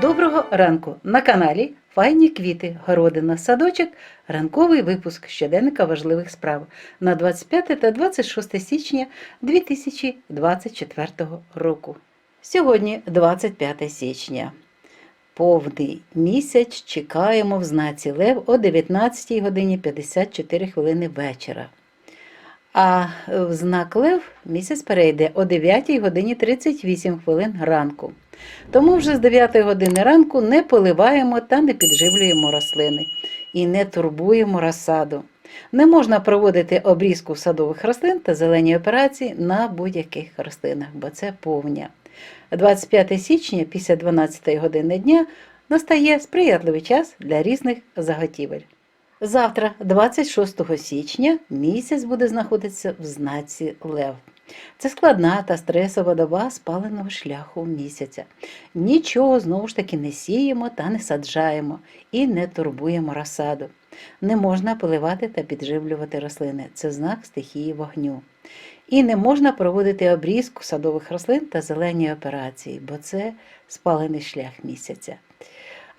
Доброго ранку! На каналі Файні квіти, городина, садочок, ранковий випуск щоденника важливих справ на 25 та 26 січня 2024 року. Сьогодні 25 січня. Повний місяць чекаємо в знаці Лев о 19 годині 54 хвилини вечора. А в знак Лев місяць перейде о 9 годині 38 хвилин ранку. Тому вже з 9 години ранку не поливаємо та не підживлюємо рослини і не турбуємо розсаду. Не можна проводити обрізку садових рослин та зелені операції на будь-яких рослинах, бо це повня. 25 січня після 12 години дня настає сприятливий час для різних заготівель. Завтра, 26 січня, місяць буде знаходитися в знаці Лев. Це складна та стресова доба спаленого шляху місяця. Нічого знову ж таки не сіємо та не саджаємо і не турбуємо розсаду. Не можна поливати та підживлювати рослини. Це знак стихії вогню. І не можна проводити обрізку садових рослин та зелені операції, бо це спалений шлях місяця.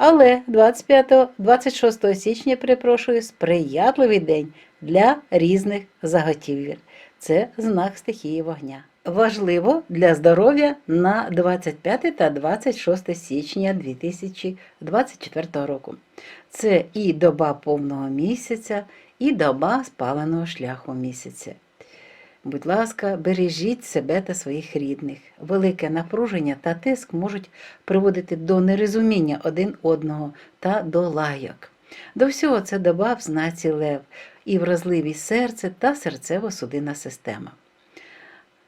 Але 25-26 січня, перепрошую, сприятливий день для різних заготівель. Це знак стихії вогня. Важливо для здоров'я на 25 та 26 січня 2024 року. Це і доба повного місяця, і доба спаленого шляху місяця. Будь ласка, бережіть себе та своїх рідних. Велике напруження та тиск можуть приводити до нерозуміння один одного та до лайок. До всього це доба в знаці лев і вразливість серця та серцево-судинна система.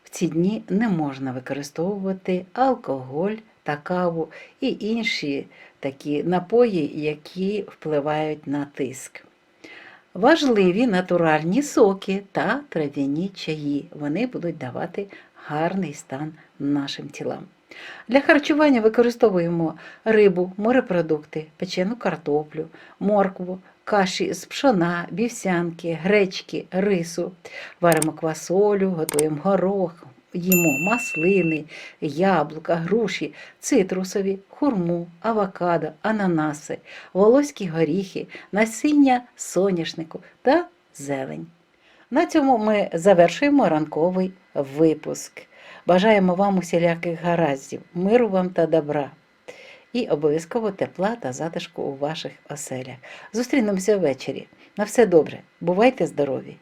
В ці дні не можна використовувати алкоголь та каву і інші такі напої, які впливають на тиск. Важливі натуральні соки та трав'яні чаї. Вони будуть давати гарний стан нашим тілам. Для харчування використовуємо рибу, морепродукти, печену картоплю, моркву, каші з пшона, вівсянки, гречки, рису. Варимо квасолю, готуємо горох, їмо маслини, яблука, груші, цитрусові, хурму, авокадо, ананаси, волоські горіхи, насіння соняшнику та зелень. На цьому ми завершуємо ранковий випуск. Бажаємо вам усіляких гараздів, миру вам та добра. І обов'язково тепла та затишку у ваших оселях. Зустрінемося ввечері. На все добре. Бувайте здорові!